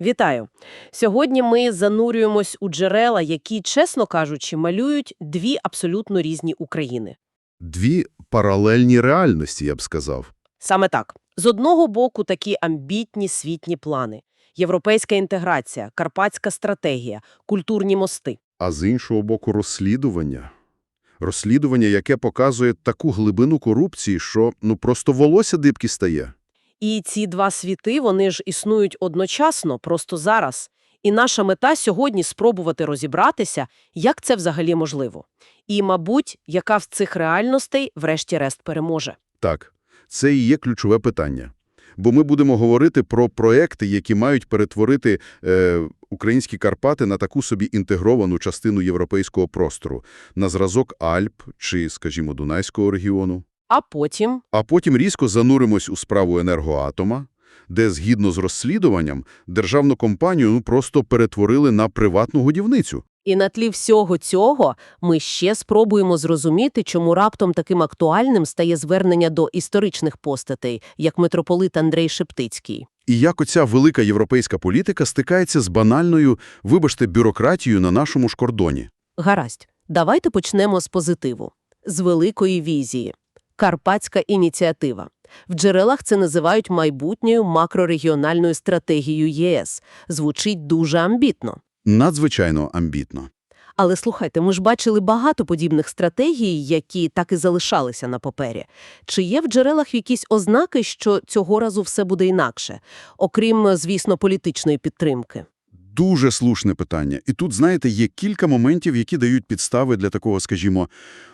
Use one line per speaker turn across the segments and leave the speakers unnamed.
Вітаю! Сьогодні ми занурюємось у джерела, які, чесно кажучи, малюють дві абсолютно різні України.
Дві паралельні реальності, я б сказав.
Саме так. З одного боку такі амбітні світні плани. Європейська інтеграція, карпатська стратегія, культурні мости.
А з іншого боку розслідування. Розслідування, яке показує таку глибину корупції, що ну просто волосся дибки стає.
І ці два світи, вони ж існують одночасно, просто зараз. І наша мета сьогодні спробувати розібратися, як це взагалі можливо. І, мабуть, яка з цих реальностей врешті-решт переможе.
Так, це і є ключове питання. Бо ми будемо говорити про проекти, які мають перетворити е, українські Карпати на таку собі інтегровану частину європейського простору, на зразок Альп чи, скажімо, Дунайського регіону.
А потім
А потім різко зануримось у справу енергоатома, де, згідно з розслідуванням, державну компанію ну, просто перетворили на приватну годівницю.
І на тлі всього цього ми ще спробуємо зрозуміти, чому раптом таким актуальним стає звернення до історичних постатей, як митрополит Андрей Шептицький.
І як оця велика європейська політика стикається з банальною, вибачте, бюрократією на нашому ж кордоні.
Гаразд, давайте почнемо з позитиву, з великої візії. Карпатська ініціатива. В джерелах це називають майбутньою макрорегіональною стратегією ЄС. Звучить дуже амбітно.
Надзвичайно амбітно.
Але слухайте, ми ж бачили багато подібних стратегій, які так і залишалися на папері. Чи є в джерелах якісь ознаки, що цього разу все буде інакше, окрім, звісно, політичної підтримки?
Дуже слушне питання. І тут, знаєте, є кілька моментів, які дають підстави для такого, скажімо,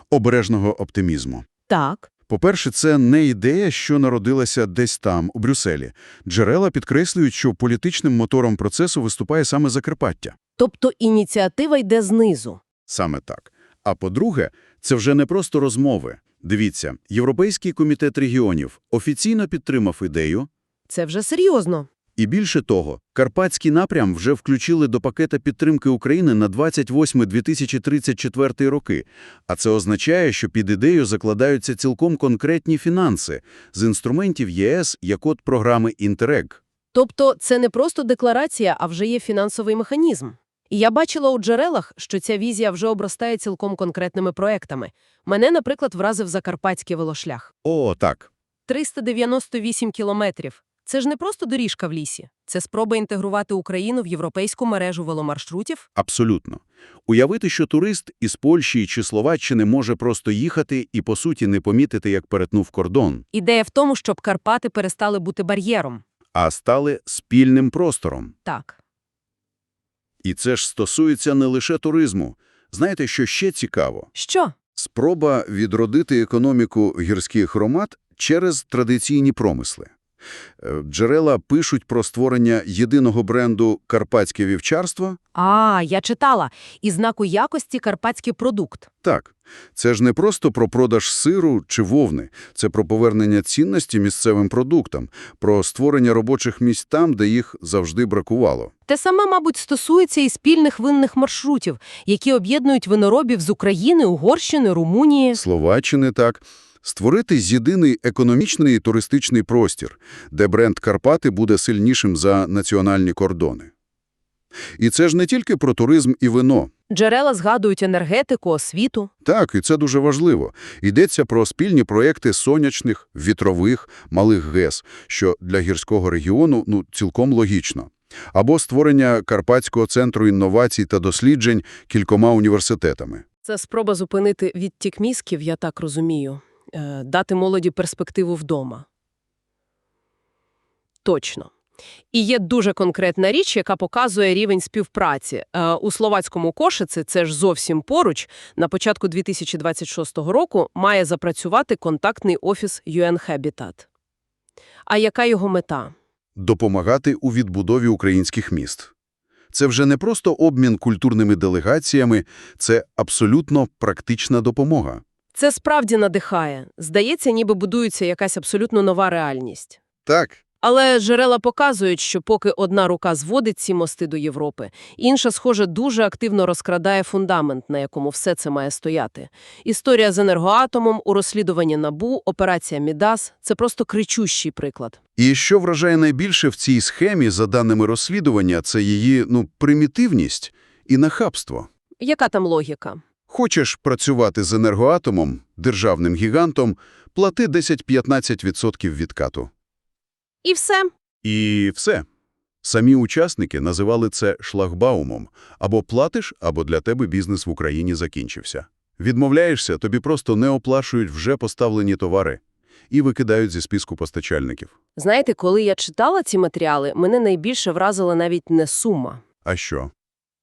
обережного оптимізму.
Так,
По-перше, це не ідея, що народилася десь там, у Брюсселі. Джерела підкреслюють, що політичним мотором процесу виступає саме Закарпаття.
тобто ініціатива йде знизу.
Саме так. А по-друге, це вже не просто розмови. Дивіться, Європейський комітет регіонів офіційно підтримав ідею,
Це вже серйозно.
І більше того, Карпатський напрям вже включили до пакета підтримки України на 28-2034 роки. А це означає, що під ідею закладаються цілком конкретні фінанси з інструментів ЄС, як от програми «Інтерег».
Тобто це не просто декларація, а вже є фінансовий механізм. І я бачила у джерелах, що ця візія вже обростає цілком конкретними проектами. Мене, наприклад, вразив Закарпатський велошлях.
О, так.
398 кілометрів. Це ж не просто доріжка в лісі. Це спроба інтегрувати Україну в європейську мережу веломаршрутів.
Абсолютно. Уявити, що турист із Польщі чи Словаччини може просто їхати і, по суті, не помітити, як перетнув кордон,
Ідея в тому, щоб Карпати перестали бути бар'єром.
а стали спільним простором.
Так.
І це ж стосується не лише туризму. Знаєте, що ще цікаво?
Що?
Спроба відродити економіку гірських громад через традиційні промисли. Е, Джерела пишуть про створення єдиного бренду «Карпатське вівчарство».
А, я читала. І знаку якості карпатський продукт.
Так, це ж не просто про продаж сиру чи вовни, це про повернення цінності місцевим продуктам, про створення робочих місць там, де їх завжди бракувало.
Те саме, мабуть, стосується і спільних винних маршрутів, які об'єднують виноробів з України, Угорщини, Румунії.
Словаччини так. Створити єдиний економічний і туристичний простір, де бренд Карпати буде сильнішим за національні кордони. І це ж не тільки про туризм і вино.
Джерела згадують енергетику, освіту.
Так, і це дуже важливо. Йдеться про спільні проекти сонячних, вітрових, малих ГЕС, що для гірського регіону ну, цілком логічно. Або створення Карпатського центру інновацій та досліджень кількома університетами.
Це спроба зупинити відтік мізків, я так розумію. Е, дати молоді перспективу вдома. Точно. І є дуже конкретна річ, яка показує рівень співпраці. Е, у словацькому Кошиці, це ж зовсім поруч, на початку 2026 року має запрацювати контактний офіс UN Habitat. А яка його мета?
Допомагати у відбудові українських міст. Це вже не просто обмін культурними делегаціями, це абсолютно практична допомога.
Це справді надихає. Здається, ніби будується якась абсолютно нова реальність.
Так,
Але джерела показують, що поки одна рука зводить ці мости до Європи, інша, схоже, дуже активно розкрадає фундамент, на якому все це має стояти. Історія з енергоатомом, у розслідуванні НАБУ, операція «Мідас» – це просто кричущий приклад.
І що вражає найбільше в цій схемі, за даними розслідування, це її ну, примітивність і нахабство.
Яка там логіка?
Хочеш працювати з енергоатомом, державним гігантом, плати 10-15% відкату.
І все.
І все. Самі учасники називали це шлагбаумом. Або платиш, або для тебе бізнес в Україні закінчився. Відмовляєшся, тобі просто не оплачують вже поставлені товари і викидають зі списку постачальників.
Знаєте, коли я читала ці матеріали, мене найбільше вразила навіть не сума.
А що?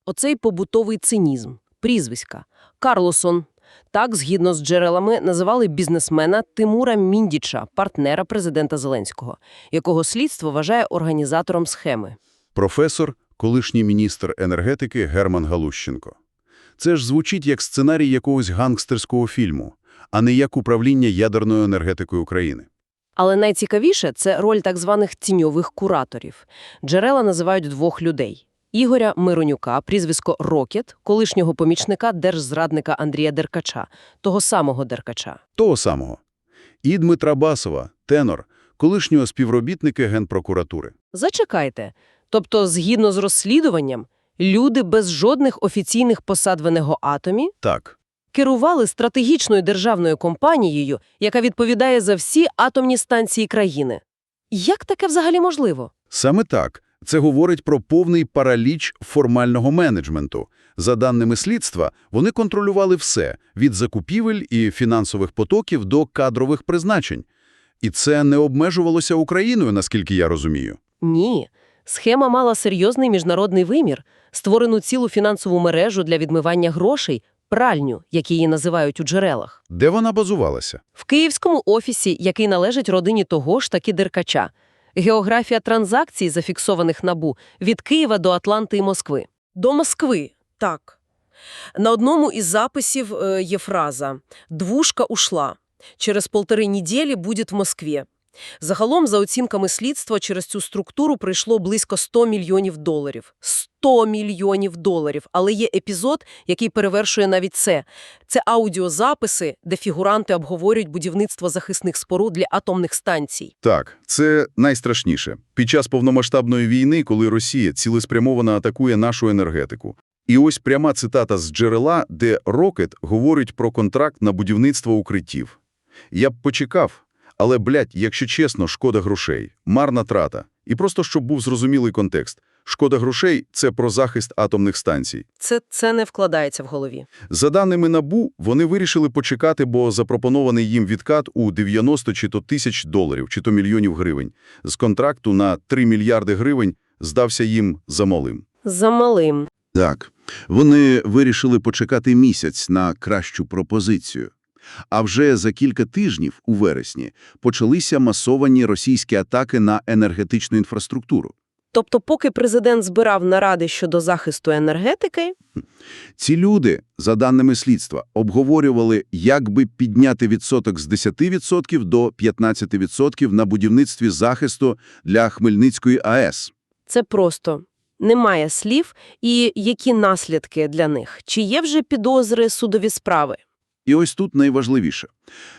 Оцей побутовий цинізм, прізвиська. Карлосон. Так, згідно з джерелами, називали бізнесмена Тимура Міндіча, партнера президента Зеленського, якого слідство вважає організатором схеми.
Професор, колишній міністр енергетики Герман Галущенко. Це ж звучить як сценарій якогось гангстерського фільму, а не як управління ядерною енергетикою України.
Але найцікавіше – це роль так званих тіньових кураторів. Джерела називають двох людей. Ігоря Миронюка, прізвисько Рокет, колишнього помічника держзрадника Андрія Деркача, того самого Деркача.
Того самого. І Дмитра Басова, тенор, колишнього співробітника Генпрокуратури.
Зачекайте. Тобто, згідно з розслідуванням, люди без жодних офіційних посад в енергоатомі
Так.
керували стратегічною державною компанією, яка відповідає за всі атомні станції країни. Як таке взагалі можливо?
Саме так. Це говорить про повний параліч формального менеджменту. За даними слідства, вони контролювали все – від закупівель і фінансових потоків до кадрових призначень. І це не обмежувалося Україною, наскільки я розумію.
Ні. Схема мала серйозний міжнародний вимір, створену цілу фінансову мережу для відмивання грошей, пральню, як її називають у джерелах.
Де вона базувалася?
В київському офісі, який належить родині того ж таки Деркача. Географія транзакцій, зафіксованих НАБУ, від Києва до Атланти і Москви. До Москви, так. На одному із записів е, є фраза «Двушка ушла. Через полтори неділі буде в Москві». Загалом, за оцінками слідства, через цю структуру прийшло близько 100 мільйонів доларів. 100 мільйонів доларів. Але є епізод, який перевершує навіть це. Це аудіозаписи, де фігуранти обговорюють будівництво захисних споруд для атомних станцій.
Так, це найстрашніше. Під час повномасштабної війни, коли Росія цілеспрямовано атакує нашу енергетику. І ось пряма цитата з джерела, де Рокет говорить про контракт на будівництво укриттів. Я б почекав, але, блядь, якщо чесно, шкода грошей, марна трата. І просто, щоб був зрозумілий контекст. Шкода грошей – це про захист атомних станцій.
Це, це не вкладається в голові.
За даними НАБУ, вони вирішили почекати, бо запропонований їм відкат у 90 чи то тисяч доларів, чи то мільйонів гривень. З контракту на 3 мільярди гривень здався їм замалим.
Замалим.
Так, вони вирішили почекати місяць на кращу пропозицію. А вже за кілька тижнів, у вересні, почалися масовані російські атаки на енергетичну інфраструктуру.
Тобто, поки президент збирав наради щодо захисту енергетики,
Ці люди, за даними слідства, обговорювали, як би підняти відсоток з 10% до 15% на будівництві захисту для Хмельницької АЕС.
це просто немає слів і які наслідки для них. Чи є вже підозри судові справи?
І ось тут найважливіше.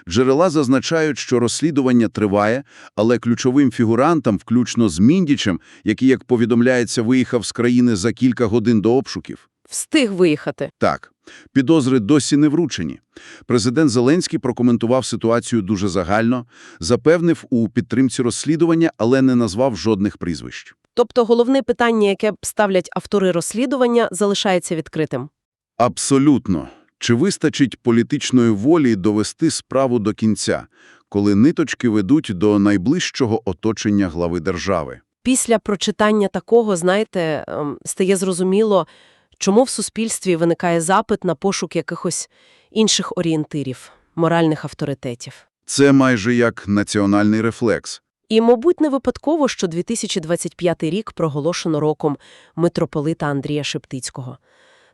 Джерела зазначають, що розслідування триває, але ключовим фігурантам, включно з Міндічем, який, як повідомляється, виїхав з країни за кілька годин до обшуків.
Встиг виїхати.
Так, підозри досі не вручені. Президент Зеленський прокоментував ситуацію дуже загально, запевнив у підтримці розслідування, але не назвав жодних прізвищ.
Тобто головне питання, яке ставлять автори розслідування, залишається відкритим.
Абсолютно. Чи вистачить політичної волі довести справу до кінця, коли ниточки ведуть до найближчого оточення глави держави?
Після прочитання такого, знаєте, ем, стає зрозуміло, чому в суспільстві виникає запит на пошук якихось інших орієнтирів, моральних авторитетів.
Це майже як національний рефлекс.
І, мабуть, не випадково, що 2025 рік проголошено роком митрополита Андрія Шептицького.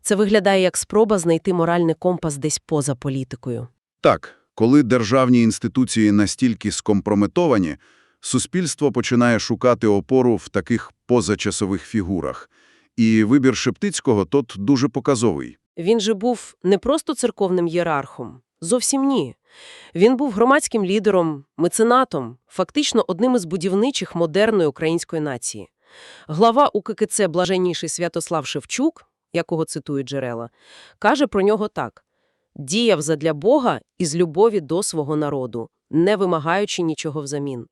Це виглядає як спроба знайти моральний компас десь поза політикою.
Так, коли державні інституції настільки скомпрометовані, Суспільство починає шукати опору в таких позачасових фігурах. І вибір Шептицького тут дуже показовий.
Він же був не просто церковним ієрархом. Зовсім ні. Він був громадським лідером, меценатом, фактично одним із будівничих модерної української нації. Глава УККЦ Блаженніший Святослав Шевчук, якого цитують джерела, каже про нього так. «Діяв задля Бога із любові до свого народу, не вимагаючи нічого взамін».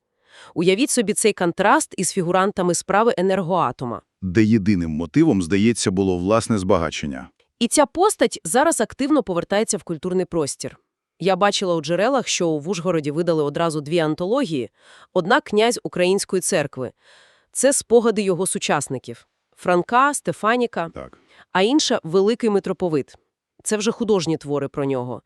Уявіть собі цей контраст із фігурантами справи енергоатома.
Де єдиним мотивом, здається, було власне збагачення.
І ця постать зараз активно повертається в культурний простір. Я бачила у джерелах, що у Вужгороді видали одразу дві антології. Одна «Князь Української церкви». Це спогади його сучасників – Франка, Стефаніка,
Так.
А інша – «Великий митроповит». Це вже художні твори про нього.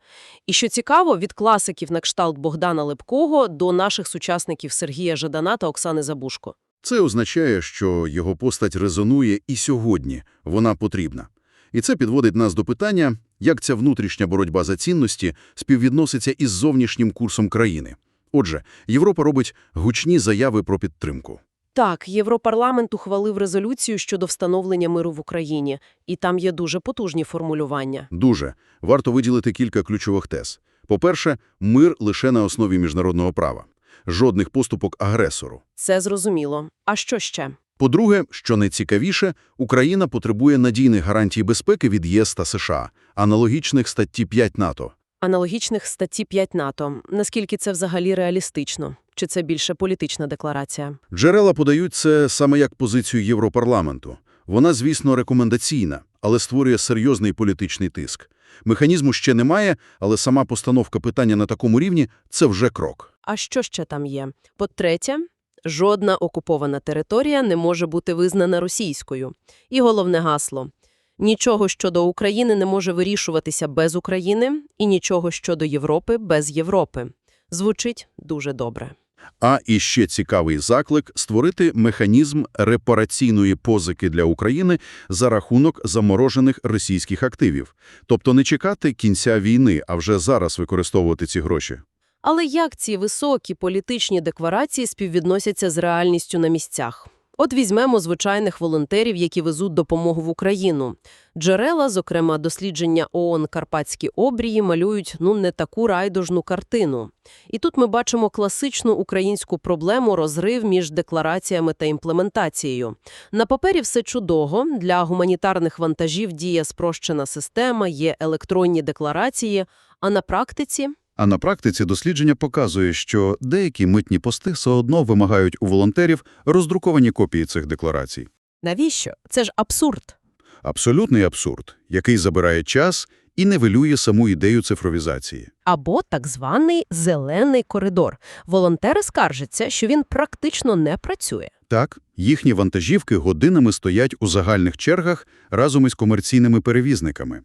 І що цікаво, від класиків на кшталт Богдана Лепкого до наших сучасників Сергія Жадана та Оксани Забушко.
Це означає, що його постать резонує і сьогодні, вона потрібна. І це підводить нас до питання, як ця внутрішня боротьба за цінності співвідноситься із зовнішнім курсом країни. Отже, Європа робить гучні заяви про підтримку.
Так, Європарламент ухвалив резолюцію щодо встановлення миру в Україні, і там є дуже потужні формулювання.
Дуже. Варто виділити кілька ключових тез. По-перше, мир лише на основі міжнародного права. Жодних поступок агресору.
Це зрозуміло. А що ще?
По-друге, що найцікавіше, Україна потребує надійних гарантій безпеки від ЄС та США, аналогічних статті 5 НАТО.
Аналогічних статті 5 НАТО. Наскільки це взагалі реалістично? Чи це більше політична декларація?
Джерела подають це саме як позицію Європарламенту. Вона, звісно, рекомендаційна, але створює серйозний політичний тиск. Механізму ще немає, але сама постановка питання на такому рівні – це вже крок.
А що ще там є? По-третє, жодна окупована територія не може бути визнана російською. І головне гасло – нічого щодо України не може вирішуватися без України, і нічого щодо Європи без Європи. Звучить дуже добре.
А іще цікавий заклик – створити механізм репараційної позики для України за рахунок заморожених російських активів. Тобто не чекати кінця війни, а вже зараз використовувати ці гроші.
Але як ці високі політичні декларації співвідносяться з реальністю на місцях? От візьмемо звичайних волонтерів, які везуть допомогу в Україну. Джерела, зокрема дослідження ООН «Карпатські обрії», малюють ну не таку райдужну картину. І тут ми бачимо класичну українську проблему розрив між деклараціями та імплементацією. На папері все чудово, для гуманітарних вантажів діє спрощена система, є електронні декларації, а на практиці
А на практиці дослідження показує, що деякі митні пости все одно вимагають у волонтерів роздруковані копії цих декларацій.
навіщо? Це ж абсурд.
Абсолютний абсурд, який забирає час і нивелює саму ідею цифровізації.
Або так званий «зелений коридор». Волонтери скаржаться, що він практично не працює.
Так, їхні вантажівки годинами стоять у загальних чергах разом із комерційними перевізниками.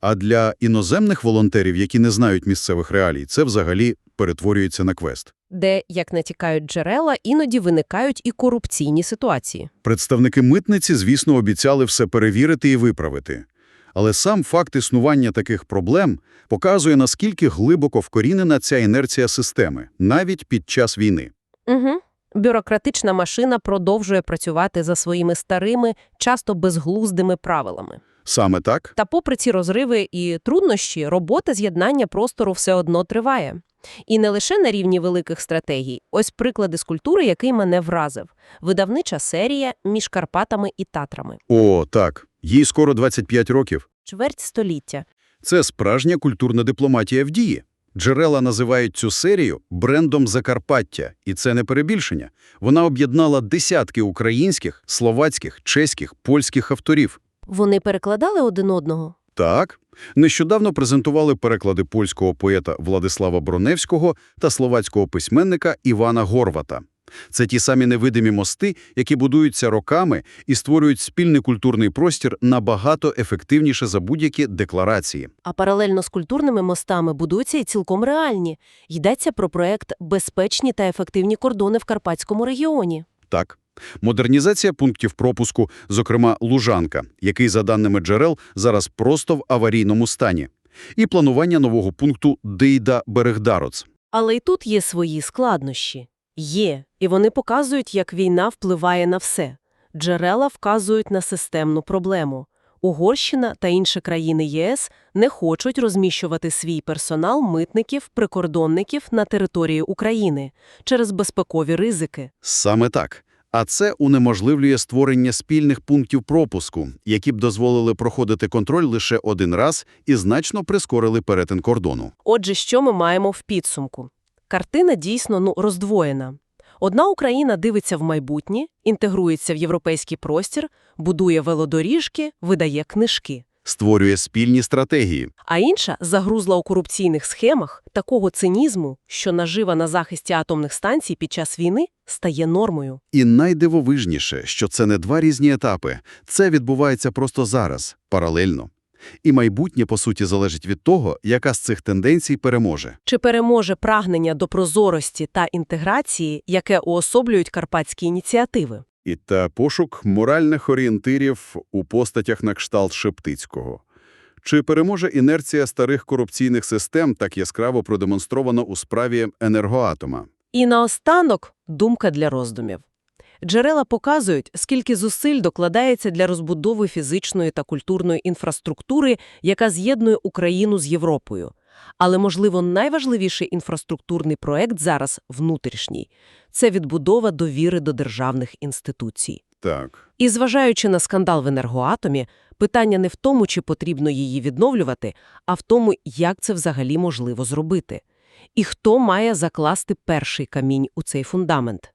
А для іноземних волонтерів, які не знають місцевих реалій, це взагалі перетворюється на квест.
Де, як натякають джерела, іноді виникають і корупційні ситуації.
Представники митниці, звісно, обіцяли все перевірити і виправити. Але сам факт існування таких проблем показує, наскільки глибоко вкорінена ця інерція системи, навіть під час війни.
Угу. Бюрократична машина продовжує працювати за своїми старими, часто безглуздими правилами.
Саме так?
Та попри ці розриви і труднощі, робота з'єднання простору все одно триває. І не лише на рівні великих стратегій. Ось приклади скульптури, який мене вразив. Видавнича серія між Карпатами і Татрами.
О, так. Їй скоро 25 років.
Чверть століття.
Це справжня культурна дипломатія в дії. Джерела називають цю серію брендом Закарпаття, і це не перебільшення. Вона об'єднала десятки українських, словацьких, чеських, польських авторів.
Вони перекладали один одного?
Так, нещодавно презентували переклади польського поета Владислава Броневського та словацького письменника Івана Горвата. Це ті самі невидимі мости, які будуються роками і створюють спільний культурний простір набагато ефективніше за будь-які декларації.
А паралельно з культурними мостами будуються і цілком реальні. Йдеться про проект «Безпечні та ефективні кордони в Карпатському регіоні».
Так. Модернізація пунктів пропуску, зокрема Лужанка, який, за даними джерел, зараз просто в аварійному стані. І планування нового пункту Дейда-Берегдароц.
Але й тут є свої складнощі. Є, і вони показують, як війна впливає на все. Джерела вказують на системну проблему. Угорщина та інші країни ЄС не хочуть розміщувати свій персонал митників, прикордонників на території України через безпекові ризики.
Саме так. А це унеможливлює створення спільних пунктів пропуску, які б дозволили проходити контроль лише один раз і значно прискорили перетин кордону.
Отже, що ми маємо в підсумку? Картина дійсно ну, роздвоєна. Одна Україна дивиться в майбутнє, інтегрується в європейський простір, будує велодоріжки, видає книжки.
Створює спільні стратегії.
А інша загрузла у корупційних схемах такого цинізму, що нажива на захисті атомних станцій під час війни стає нормою.
І найдивовижніше, що це не два різні етапи. Це відбувається просто зараз, паралельно. І майбутнє, по суті, залежить від того, яка з цих тенденцій переможе.
Чи переможе прагнення до прозорості та інтеграції, яке уособлюють карпатські ініціативи?
І та пошук моральних орієнтирів у постатях на кшталт Шептицького. Чи переможе інерція старих корупційних систем, так яскраво продемонстровано у справі енергоатома?
І наостанок думка для роздумів. Джерела показують, скільки зусиль докладається для розбудови фізичної та культурної інфраструктури, яка з'єднує Україну з Європою. Але, можливо, найважливіший інфраструктурний проект зараз – внутрішній. Це відбудова довіри до державних інституцій.
Так.
І зважаючи на скандал в енергоатомі, питання не в тому, чи потрібно її відновлювати, а в тому, як це взагалі можливо зробити. І хто має закласти перший камінь у цей фундамент.